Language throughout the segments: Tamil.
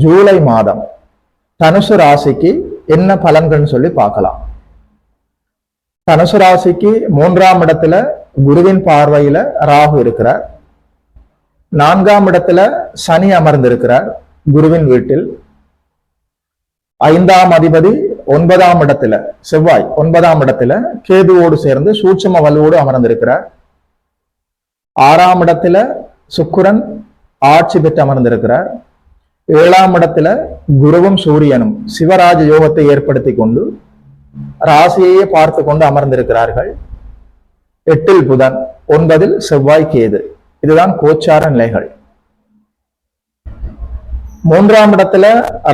ஜூலை மாதம் தனுசு ராசிக்கு என்ன பலன்கள்னு சொல்லி பார்க்கலாம். தனுசு ராசிக்கு மூன்றாம் இடத்துல குருவின் பார்வையில ராகு இருக்கிறார். நான்காம் இடத்துல சனி அமர்ந்திருக்கிறார் குருவின் வீட்டில். ஐந்தாம் அதிபதி ஒன்பதாம் இடத்துல செவ்வாய் ஒன்பதாம் இடத்துல கேதுவோடு சேர்ந்து சூட்சம வலுவோடு அமர்ந்திருக்கிறார். ஆறாம் இடத்துல சுக்குரன் ஆட்சி பெற்று அமர்ந்திருக்கிறார். ஏழாம் இடத்துல குருவும் சூரியனும் சிவராஜ யோகத்தை ஏற்படுத்தி கொண்டு ராசியையே பார்த்து கொண்டு அமர்ந்திருக்கிறார்கள். எட்டில் புதன் ஒன்பதில் செவ்வாய் கேது. இதுதான் கோச்சார நிலைகள். மூன்றாம் இடத்துல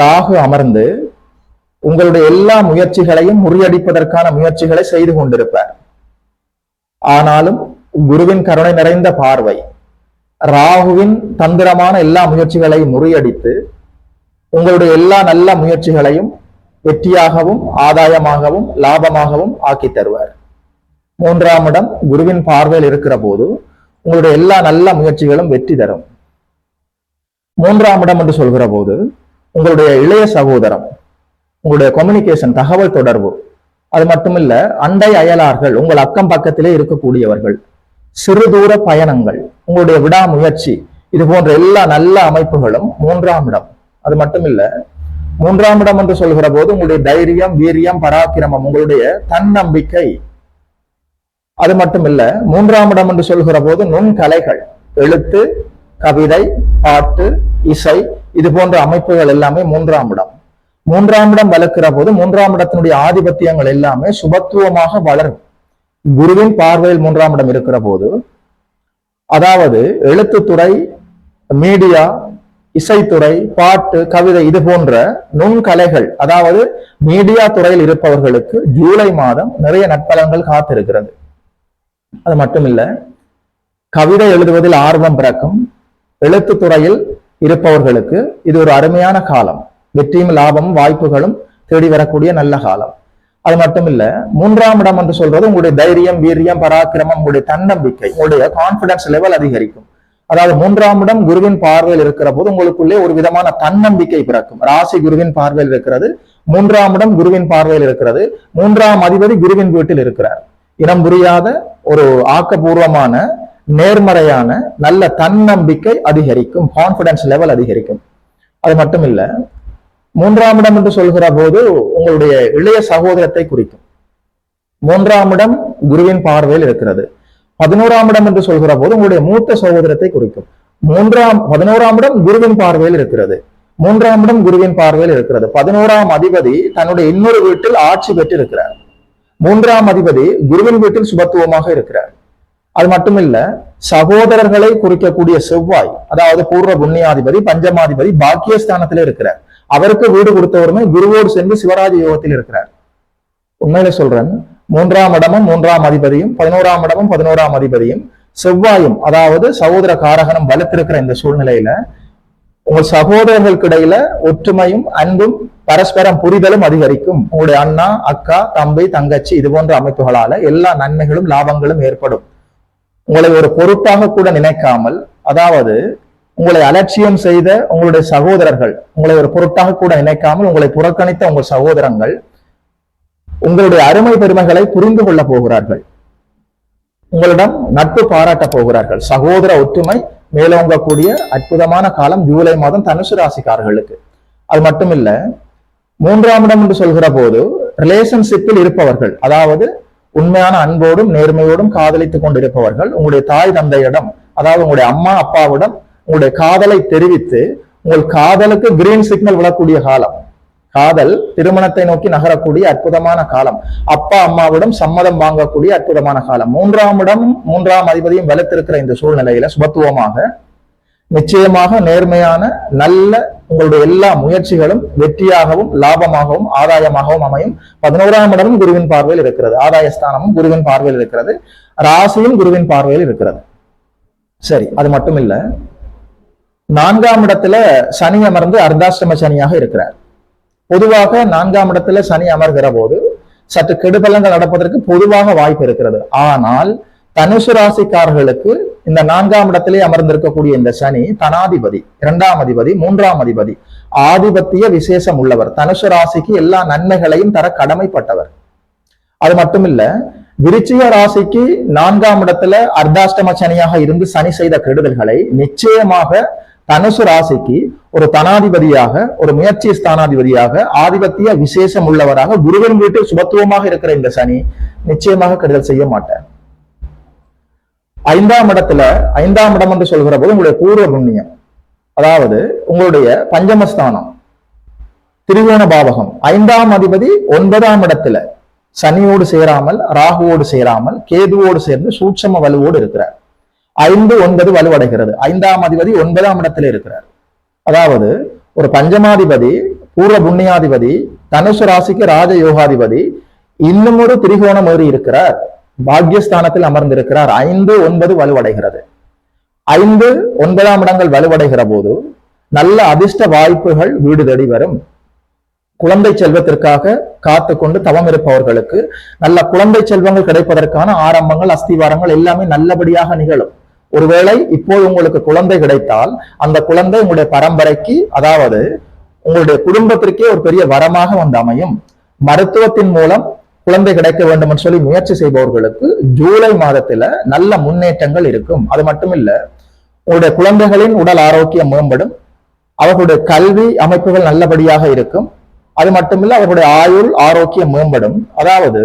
ராகு அமர்ந்து உங்களுடைய எல்லா முயற்சிகளையும் முறியடிப்பதற்கான முயற்சிகளை செய்து கொண்டிருப்பார். ஆனாலும் குருவின் கருணை நிறைந்த பார்வை ராகுவின் தந்திரமான எல்லா முயற்சிகளையும் முறியடித்து உங்களுடைய எல்லா நல்ல முயற்சிகளையும் வெற்றியாகவும் ஆதாயமாகவும் லாபமாகவும் ஆக்கி தருவார். மூன்றாம் இடம் குருவின் பார்வையில் இருக்கிற போது உங்களுடைய எல்லா நல்ல முயற்சிகளும் வெற்றி தரும். மூன்றாம் இடம் என்று சொல்கிற போது உங்களுடைய இளைய சகோதரம் உங்களுடைய கம்யூனிகேஷன் தகவல் தொடர்பு அது மட்டுமில்ல அண்டை அயலார்கள் உங்கள் அக்கம் பக்கத்திலே இருக்கக்கூடியவர்கள் சிறு தூர பயணங்கள் உங்களுடைய விடாமுயற்சி இது போன்ற எல்லா நல்ல அமைப்புகளும் மூன்றாம் இடம். அது மட்டுமில்ல மூன்றாம் இடம் என்று சொல்கிற போது உங்களுடைய தைரியம் வீரியம் பராக்கிரமம் உங்களுடைய தன்னம்பிக்கை. அது மட்டுமில்ல மூன்றாம் இடம் என்று சொல்கிற போது நுண்கலைகள் எழுத்து கவிதை பாட்டு இசை இது போன்ற அமைப்புகள் எல்லாமே மூன்றாம் இடம். மூன்றாம் இடம் வளர்க்கிற போது மூன்றாம் இடத்தினுடைய ஆதிபத்தியங்கள் எல்லாமே சுபத்துவமாக வளரும். குருவின் பார்வையில் மூன்றாம் இடம் இருக்கிற போது அதாவது எழுத்துத்துறை மீடியா இசைத்துறை பாட்டு கவிதை இது போன்ற நுண்கலைகள் அதாவது மீடியா துறையில் இருப்பவர்களுக்கு ஜூலை மாதம் நிறைய நட்பலன்கள் காத்திருக்கிறது. அது மட்டுமில்ல கவிதை எழுதுவதில் ஆர்வம் பிறக்கும் எழுத்துத்துறையில் இருப்பவர்களுக்கு இது ஒரு அருமையான காலம். வெற்றியும் லாபமும் வாய்ப்புகளும் தேடி வரக்கூடிய நல்ல காலம். அது மட்டும் இல்ல மூன்றாம் இடம் என்று சொல்றது உங்களுடைய தைரியம் வீரியம் பராக்கிரமம் உங்களுடைய தன்னம்பிக்கை உங்களுடைய கான்பிடன்ஸ் லெவல் அதிகரிக்கும். அதாவது மூன்றாம் இடம் குருவின் பார்வையில் இருக்கிற போது உங்களுக்குள்ளே ஒரு விதமான தன்னம்பிக்கை பிறக்கும். ராசி குருவின் பார்வையில் இருக்கிறது மூன்றாம் இடம் குருவின் பார்வையில் இருக்கிறது மூன்றாம் அதிபதி குருவின் வீட்டில் இருக்கிறார். இனம் புரியாத ஒரு ஆக்கப்பூர்வமான நேர்மறையான நல்ல தன்னம்பிக்கை அதிகரிக்கும் கான்பிடன்ஸ் லெவல் அதிகரிக்கும். அது மட்டும் இல்லை மூன்றாம் இடம் என்று சொல்கிற போது உங்களுடைய இளைய சகோதரத்தை குறிக்கும். மூன்றாம் இடம் குருவின் பார்வையில் இருக்கிறது. பதினோராம் இடம் என்று சொல்கிற போது உங்களுடைய மூத்த சகோதரத்தை குறிக்கும். மூன்றாம் பதினோராம் இடம் குருவின் பார்வையில் இருக்கிறது. மூன்றாம் இடம் குருவின் பார்வையில் இருக்கிறது. பதினோராம் அதிபதி தன்னுடைய இன்னொரு வீட்டில் ஆட்சி பெற்று இருக்கிறார் மூன்றாம் அதிபதி குருவின் வீட்டில் சுபத்துவமாக இருக்கிறார். அது மட்டுமில்ல சகோதரர்களை குறிக்கக்கூடிய செவ்வாய் அதாவது பூர்வ புண்ணியாதிபதி பஞ்சமாதிபதி பாக்கியஸ்தானத்திலே இருக்கிறார். அவருக்கு வீடு கொடுத்தவருமே குருவோடு சென்று சிவராஜ யோகத்தில் இருக்கிறார். உண்மையில சொல்றேன் மூன்றாம் இடமும் மூன்றாம் அதிபதியும் பதினோராம் இடமும் பதினோராம் அதிபதியும் செவ்வாயும் அதாவது சகோதர காரகனும் வலுத்திருக்கிற இந்த சூழ்நிலையில உங்கள் சகோதரர்களுக்கு இடையில ஒற்றுமையும் அன்பும் பரஸ்பரம் புரிதலும் அதிகரிக்கும். உங்களுடைய அண்ணா அக்கா தம்பி தங்கச்சி இது போன்ற அமைப்புகளால எல்லா நன்மைகளும் லாபங்களும் ஏற்படும். உங்களை ஒரு பொறுப்பாக கூட நினைக்காமல் அதாவது உங்களை அலட்சியம் செய்த உங்களுடைய சகோதரர்கள் உங்களை ஒரு பொருட்டாக கூட நினைக்காமல் உங்களை புறக்கணித்த உங்கள் சகோதரங்கள் உங்களுடைய அருமை பெருமைகளை புரிந்து கொள்ள போகிறார்கள். உங்களிடம் நட்பு பாராட்ட போகிறார்கள். சகோதர ஒற்றுமை மேலோங்கக்கூடிய அற்புதமான காலம் ஜூலை மாதம் தனுசு ராசிக்காரர்களுக்கு. அது மட்டும் இல்ல மூன்றாம் இடம் என்று சொல்கிற போது ரிலேஷன்ஷிப்பில் இருப்பவர்கள் அதாவது உண்மையான அன்போடும் நேர்மையோடும் காதலித்துக் கொண்டிருப்பவர்கள் உங்களுடைய தாய் தந்தையிடம் அதாவது உங்களுடைய அம்மா அப்பாவிடம் உங்களுடைய காதலை தெரிவித்து உங்கள் காதலுக்கு கிரீன் சிக்னல் விடக்கூடிய காலம். காதல் திருமணத்தை நோக்கி நகரக்கூடிய அற்புதமான காலம். அப்பா அம்மாவிடம் சம்மதம் வாங்கக்கூடிய அற்புதமான காலம். மூன்றாம் இடம் மூன்றாம் அதிபதியும் வலுத்திருக்கிற இந்த சூழ்நிலையில சுபத்துவமாக நிச்சயமாக நேர்மையான நல்ல உங்களுடைய எல்லா முயற்சிகளும் வெற்றியாகவும் லாபமாகவும் ஆதாயமாகவும் அமையும். பதினோராம் இடமும் குருவின் பார்வையில் இருக்கிறது. ஆதாயஸ்தானமும் குருவின் பார்வையில் இருக்கிறது. ராசியும் குருவின் பார்வையில் இருக்கிறது. சரி அது மட்டும் இல்ல. நான்காம் இடத்துல சனி அமர்ந்து அர்த்தாஷ்டம சனியாக இருக்கிறார். பொதுவாக நான்காம் இடத்துல சனி அமர்கிற போது சற்று கெடுபலங்கள் நடப்பதற்கு பொதுவாக வாய்ப்பு இருக்கிறது. ஆனால் தனுசு ராசிக்காரர்களுக்கு இந்த நான்காம் இடத்திலே அமர்ந்திருக்கக்கூடிய இந்த சனி தனாதிபதி இரண்டாம் அதிபதி மூன்றாம் அதிபதி ஆதிபத்திய விசேஷம் உள்ளவர். தனுசு ராசிக்கு எல்லா நன்மைகளையும் தர கடமைப்பட்டவர். அது மட்டும் இல்ல விருச்சிக ராசிக்கு நான்காம் இடத்துல அர்த்தாஷ்டம சனியாக இருந்து சனி செய்த கெடுதல்களை நிச்சயமாக தனுசு ராசிக்கு ஒரு தனாதிபதியாக ஒரு முயற்சி ஸ்தானாதிபதியாக ஆதிபத்திய விசேஷம் உள்ளவராக குருவின் வீட்டில் சுபத்துவமாக இருக்கிற இந்த சனி நிச்சயமாக கெடுதல் செய்ய மாட்டார். ஐந்தாம் இடத்துல ஐந்தாம் இடம் என்று சொல்கிற போது உங்களுடைய பூர்வ புண்ணியம் அதாவது உங்களுடைய பஞ்சமஸ்தானம் திரிகோண பாவகம். ஐந்தாம் அதிபதி ஒன்பதாம் இடத்துல சனியோடு சேராமல் ராகுவோடு சேராமல் கேதுவோடு சேர்ந்து சூட்சம வலுவோடு இருக்கிறார். ஐந்து ஒன்பது வலுவடைகிறது. ஐந்தாம் அதிபதி ஒன்பதாம் இடத்துல இருக்கிறார். அதாவது ஒரு பஞ்சமாதிபதி பூர்வ புண்ணியாதிபதி தனுசு ராசிக்கு ராஜ யோகாதிபதி இன்னும் ஒரு திரிகோணம் ஏறி இருக்கிறார். பாக்யஸ்தானத்தில் அமர்ந்திருக்கிறார். ஐந்து ஒன்பது வலுவடைகிறது. ஐந்து ஒன்பதாம் இடங்கள் வலுவடைகிற போது நல்ல அதிர்ஷ்ட வாய்ப்புகள் வீடு தேடி வரும். குழந்தை செல்வத்திற்காக காத்து கொண்டு தவம் இருப்பவர்களுக்கு நல்ல குழந்தை செல்வங்கள் கிடைப்பதற்கான ஆரம்பங்கள் அஸ்திவாரங்கள் எல்லாமே நல்லபடியாக நிகழும். ஒருவேளை இப்போது உங்களுக்கு குழந்தை கிடைத்தால் அந்த குழந்தை உங்களுடைய பரம்பரைக்கு அதாவது உங்களுடைய குடும்பத்திற்கே ஒரு பெரிய வரமாக வந்து அமையும். மருத்துவத்தின் மூலம் குழந்தை கிடைக்க வேண்டும் என்று சொல்லி முயற்சி செய்பவர்களுக்கு ஜூலை மாதத்துல நல்ல முன்னேற்றங்கள் இருக்கும். அது மட்டும் இல்ல உங்களுடைய குழந்தைகளின் உடல் ஆரோக்கியம் மேம்படும். அவர்களுடைய கல்வி அமைப்புகள் நல்லபடியாக இருக்கும். அது மட்டுமில்ல அவர்களுடைய ஆயுள் ஆரோக்கியம் மேம்படும். அதாவது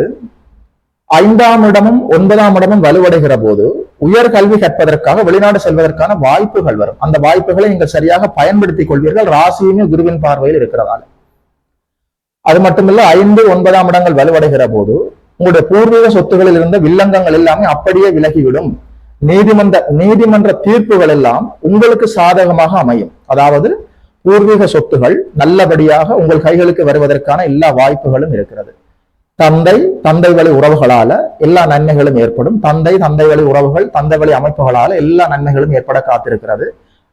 ஐந்தாம் இடமும் ஒன்பதாம் இடமும் வலுவடைகிற போது உயர் கல்வி கற்பதற்காக வெளிநாடு செல்வதற்கான வாய்ப்புகள் வரும். அந்த வாய்ப்புகளை நீங்கள் சரியாக பயன்படுத்திக் கொள்வீர்கள். ராசியுமே குருவின் பார்வையில் இருக்கிறதால. அது மட்டுமில்ல ஐந்து ஒன்பதாம் இடங்கள் வலுவடைகிற போது உங்களுடைய பூர்வீக சொத்துகளில் இருந்த வில்லங்கங்கள் எல்லாமே அப்படியே விலகிவிடும். நீதிமன்ற நீதிமன்ற தீர்ப்புகள் எல்லாம் உங்களுக்கு சாதகமாக அமையும். அதாவது பூர்வீக சொத்துகள் நல்லபடியாக உங்கள் கைகளுக்கு வருவதற்கான எல்லா வாய்ப்புகளும் இருக்கிறது. தந்தை தந்தை வழி உறவுகளால எல்லா நன்மைகளும் ஏற்படும். தந்தை தந்தை வழி உறவுகள் தந்தை வழி அமைப்புகளால எல்லா நன்மைகளும் ஏற்பட காத்திருக்கிறது.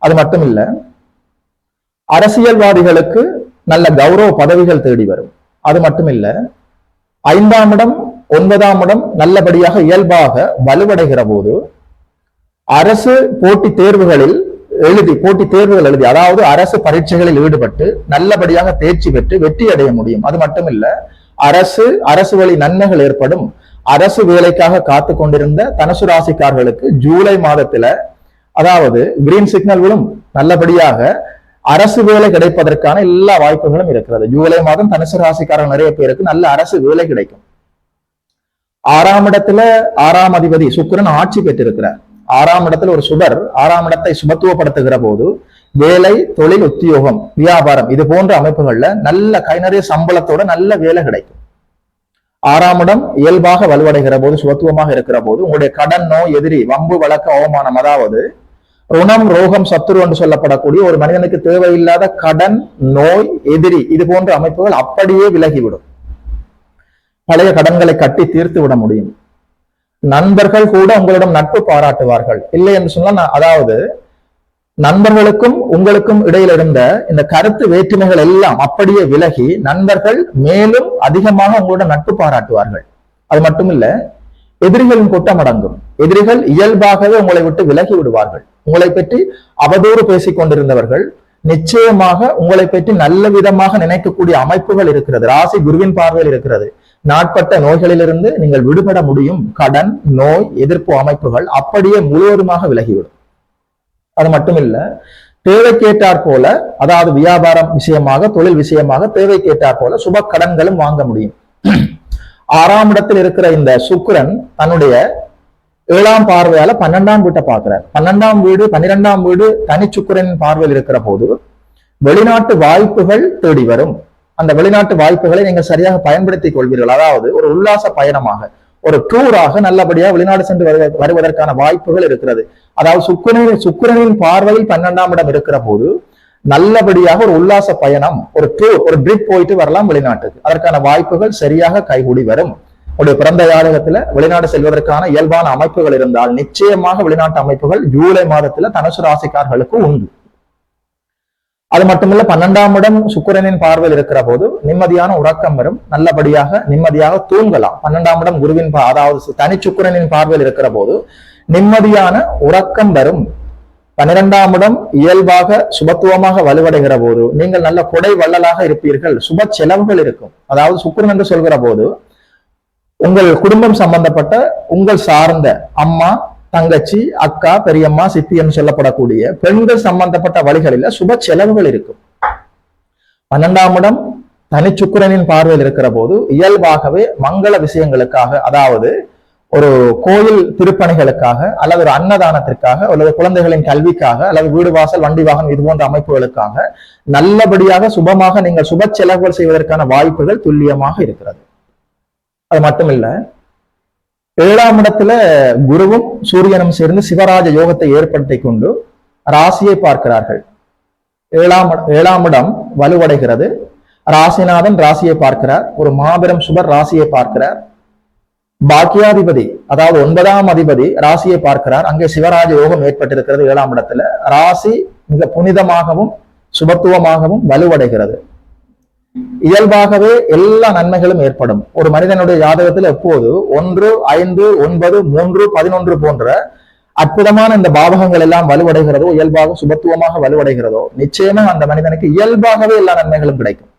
அது மட்டும் இல்ல அரசியல்வாதிகளுக்கு நல்ல கௌரவ பதவிகள் தேடி வரும். அது மட்டும் இல்ல ஐந்தாம் இடம் ஒன்பதாம் இடம் நல்லபடியாக இயல்பாக வலுவடைகிற போது அரசு போட்டி தேர்வுகளில் எழுதி போட்டி தேர்வுகள் எழுதி அதாவது அரசு பரீட்சைகளில் ஈடுபட்டு நல்லபடியாக தேர்ச்சி பெற்று வெற்றி அடைய முடியும். அது மட்டும் இல்லை அரசு அரசு வழி நன்மைகள் ஏற்படும். அரசு வேலைக்காக காத்து கொண்டிருந்த தனசு ராசிக்காரர்களுக்கு ஜூலை மாதத்துல அதாவது கிரீன் சிக்னல் விழும் நல்லபடியாக அரசு வேலை கிடைப்பதற்கான எல்லா வாய்ப்புகளும் இருக்கிறது. ஜூலை மாதம் தனுசு ராசிக்காரர்கள் நிறைய பேருக்கு நல்ல அரசு வேலை கிடைக்கும். ஆறாம் இடத்துல ஆறாம் அதிபதி சுக்கிரன் ஆட்சி பெற்றிருக்கிறார். ஆறாம் இடத்துல ஒரு சுபர் ஆறாம் இடத்தை சுபத்துவப்படுத்துகிற போது வேலை தொழில் உத்தியோகம் வியாபாரம் இது போன்ற அமைப்புகள்ல நல்ல கை நிறைய சம்பளத்தோட நல்ல வேலை கிடைக்கும். ஆறாம் இடம் இயல்பாக வலுவடைகிற போது சுபத்துவமாக இருக்கிற போது உங்களுடைய கடன் நோய் எதிரி வம்பு வழக்கு அவமானம் அதாவது ருணம் ரோகம் சத்துரு என்று சொல்லப்படக்கூடிய ஒரு மனிதனுக்கு தேவையில்லாத கடன் நோய் எதிரி இது போன்ற அமைப்புகள் அப்படியே விலகிவிடும். பழைய கடன்களை கட்டி தீர்த்து விட முடியும். நண்பர்கள் கூட உங்களிடம் நட்பு பாராட்டுவார்கள். இல்லை என்று சொன்னால் அதாவது நண்பர்களுக்கும் உங்களுக்கும் இடையில இருந்த இந்த கருத்து வேற்றுமைகள் எல்லாம் அப்படியே விலகி நண்பர்கள் மேலும் அதிகமாக உங்களோட நட்பு பாராட்டுவார்கள். அது மட்டும் இல்ல எதிரிகளின் கூட்டம் அடங்கும் எதிரிகள் இயல்பாகவே உங்களை விட்டு விலகி விடுவார்கள். உங்களை பற்றி அவதூறு பேசிக் கொண்டிருந்தவர்கள் நிச்சயமாக உங்களை பற்றி நல்ல விதமாக நினைக்கக்கூடிய அமைப்புகள் இருக்கிறது. ராசி குருவின் பார்வையில் இருக்கிறது. நாட்பட்ட நோய்களிலிருந்து நீங்கள் விடுபட முடியும். கடன் நோய் எதிர்ப்பு அமைப்புகள் அப்படியே முழுவதுமாக விலகிவிடும். அது மட்டும் இல்ல தேவைக்கேற்றாற் போல அதாவது வியாபாரம் விஷயமாக தொழில் விஷயமாக தேவைக்கேற்றாற் போல சுப கடன்களும் வாங்க முடியும். ஆறாம் இடத்தில் இருக்கிற இந்த சுக்கிரன் தன்னுடைய ஏழாம் பார்வையால பன்னெண்டாம் வீட்டை பார்க்கிறார். பன்னெண்டாம் வீடு பன்னிரெண்டாம் வீடு தனி சுக்கிரனின் பார்வையில் இருக்கிற போது வெளிநாட்டு வாய்ப்புகள் தேடி வரும். அந்த வெளிநாட்டு வாய்ப்புகளை நீங்கள் சரியாக பயன்படுத்திக் கொள்வீர்கள். அதாவது ஒரு உல்லாச பயணமாக. ஒரு டூராக நல்லபடியா வெளிநாடு சென்று வருவதற்கான வாய்ப்புகள் இருக்கிறது. அதாவது சுக்கரனின் சுக்கரனின் பார்வையில் பன்னெண்டாம் இடம் இருக்கிற போது நல்லபடியாக ஒரு உல்லாச பயணம் ஒரு டூர் ஒரு ட்ரிப் போயிட்டு வரலாம் வெளிநாட்டுக்கு. அதற்கான வாய்ப்புகள் சரியாக கைகூடி வரும். உங்களுடைய பிறந்த ஜாதகத்துல வெளிநாடு செல்வதற்கான இயல்பான அமைப்புகள் இருந்தால் நிச்சயமாக வெளிநாட்டு அமைப்புகள் ஜூலை மாதத்துல தனுசு ராசிக்காரர்களுக்கு உண்டு. அது மட்டுமல்ல பன்னெண்டாம் இடம் சுக்கிரனின் பார்வையில் இருக்கிற போது நிம்மதியான உறக்கம் வரும். நல்லபடியாக நிம்மதியாக தூங்கலாம். பன்னெண்டாம் இடம் குருவின் அதாவது தனி சுக்கிரனின் பார்வையில் இருக்கிற போது நிம்மதியான உறக்கம் வரும். பன்னிரெண்டாம் இடம் இயல்பாக சுபத்துவமாக வலுவடைகிற போது நீங்கள் நல்ல கொடை வள்ளலாக இருப்பீர்கள். சுப செலவுகள் இருக்கும். அதாவது சுக்கிரன் என்று சொல்கிற போது உங்கள் குடும்பம் சம்பந்தப்பட்ட உங்கள் சார்ந்த அம்மா தங்கச்சி அக்கா பெரியம்மா சித்தி என்று சொல்லப்படக்கூடிய பெண்கள் சம்பந்தப்பட்ட வழிகளில சுப செலவுகள் இருக்கும். பன்னெண்டாம் இடம் தனிச்சுக்கிரனின் பார்வையில் இருக்கிற போது இயல்பாகவே மங்கள விஷயங்களுக்காக அதாவது ஒரு கோயில் திருப்பணிகளுக்காக அல்லது ஒரு அன்னதானத்திற்காக அல்லது குழந்தைகளின் கல்விக்காக அல்லது வீடு வாசல் வண்டி வாகனம் இது போன்ற அமைப்புகளுக்காக நல்லபடியாக சுபமாக நீங்கள் சுப செலவுகள் செய்வதற்கான வாய்ப்புகள் துல்லியமாக இருக்கிறது. அது மட்டுமில்லை ஏழாம் இடத்துல குருவும் சூரியனும் சேர்ந்து சிவராஜ யோகத்தை ஏற்படுத்தி கொண்டு ராசியை பார்க்கிறார்கள் ஏழாம் ஏழாம் இடம் வலுவடைகிறது ராசிநாதன் ராசியை பார்க்கிறார் ஒரு மாபெரும் சுபர் ராசியை பார்க்கிறார் பாக்கியாதிபதி அதாவது ஒன்பதாம் அதிபதி ராசியை பார்க்கிறார் அங்கே சிவராஜ யோகம் ஏற்பட்டிருக்கிறது ஏழாம் இடத்துல ராசி மிக புனிதமாகவும் சுபத்துவமாகவும் வலுவடைகிறது இயல்பாகவே எல்லா நன்மைகளும் ஏற்படும். ஒரு மனிதனுடைய ஜாதகத்தில் எப்போது? ஒன்று ஐந்து ஒன்பது மூன்று பதினொன்று போன்ற அற்புதமான இந்த பாவகங்கள் எல்லாம் வலுவடைகிறதோ இயல்பாக சுபத்துவமாக வலுவடைகிறதோ நிச்சயமா அந்த மனிதனுக்கு இயல்பாகவே எல்லா நன்மைகளும் கிடைக்கும்.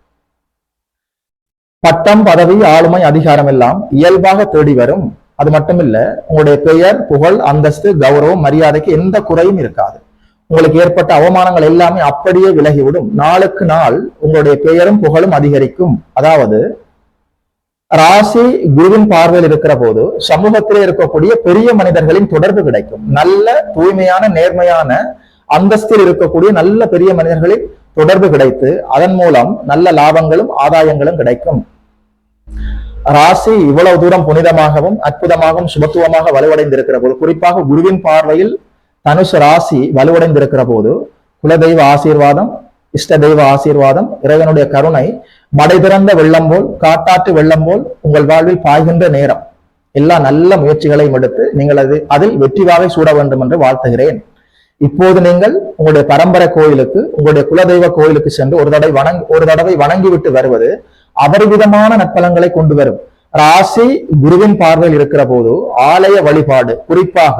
பட்டம் பதவி ஆளுமை அதிகாரம் எல்லாம் இயல்பாக தேடி வரும். அது மட்டுமில்ல உங்களுடைய பெயர் புகழ் அந்தஸ்து கௌரவம் மரியாதைக்கு எந்த குறையும் இருக்காது. உங்களுக்கு ஏற்பட்ட அவமானங்கள் எல்லாமே அப்படியே விலகிவிடும். நாளுக்கு நாள் உங்களுடைய பெயரும் புகழும் அதிகரிக்கும். அதாவது ராசி குருவின் பார்வையில் இருக்கிற போது சமூகத்திலே இருக்கக்கூடிய பெரிய மனிதர்களின் தொடர்பு கிடைக்கும். நல்ல தூய்மையான நேர்மையான அந்தஸ்தில் இருக்கக்கூடிய நல்ல பெரிய மனிதர்களின் தொடர்பு கிடைத்து அதன் மூலம் நல்ல லாபங்களும் ஆதாயங்களும் கிடைக்கும். ராசி இவ்வளவு தூரம் புனிதமாகவும் அற்புதமாகவும் சுபத்துவமாக வலுவடைந்திருக்கிற போது குறிப்பாக குருவின் பார்வையில் தனுஷ் ராசி வலுவடைந்திருக்கிற போது குலதெய்வ ஆசீர்வாதம் இஷ்ட தெய்வ ஆசீர்வாதம் இறைவனுடைய கருணை மடை திறந்த வெள்ளம் போல் காட்டாற்று வெள்ளம் போல் உங்கள் வாழ்வில் பாய்கின்ற நேரம். எல்லா நல்ல முயற்சிகளையும் எடுத்து நீங்கள் அது அதில் வெற்றிவாகை சூட வேண்டும் என்று வாழ்த்துகிறேன். இப்போது நீங்கள் உங்களுடைய பரம்பரை கோயிலுக்கு உங்களுடைய குலதெய்வ கோயிலுக்கு சென்று ஒரு தடவை வணங் ஒரு தடவை வணங்கிவிட்டு வருவது அபரிவிதமான நற்பலங்களை கொண்டு வரும். ராசி குருவின் பார்வையில் இருக்கிற போது ஆலய வழிபாடு குறிப்பாக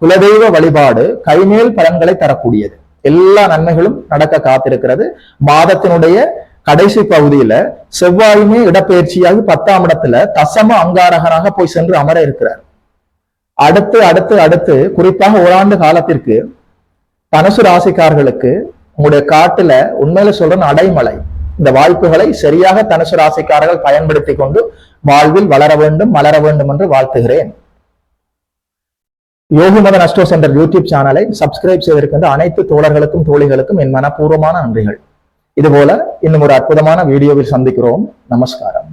குலதெய்வ வழிபாடு கைமேல் பலன்களை தரக்கூடியது. எல்லா நன்மைகளும் நடக்க காத்திருக்கிறது. மாதத்தினுடைய கடைசி பகுதியில செவ்வாயுமே இடப்பெயர்ச்சியாகி பத்தாம் இடத்துல தசம அங்காரகனாக போய் சென்று அமர இருக்கிறார். அடுத்து அடுத்து அடுத்து குறிப்பாக ஓராண்டு காலத்திற்கு தனுசு ராசிக்காரர்களுக்கு உங்களுடைய காட்டுல உண்மையில சொல்றேன் அடைமலை. இந்த வாய்ப்புகளை சரியாக தனுசு ராசிக்காரர்கள் பயன்படுத்தி கொண்டு வாழ்வில் வளர வேண்டும் மலர வேண்டும் என்று வாழ்த்துகிறேன். யோகிமதன் அஸ்டோஸ் சென்டர் யூடியூப் சேனலை சப்ஸ்கிரைப் செய்திருக்கின்ற அனைத்து தோழர்களுக்கும் தோழிகளுக்கும் என் மனப்பூர்வமான நன்றிகள். இதுபோல இன்னும் ஒரு அற்புதமான வீடியோவில் சந்திக்கிறோம். நமஸ்காரம்.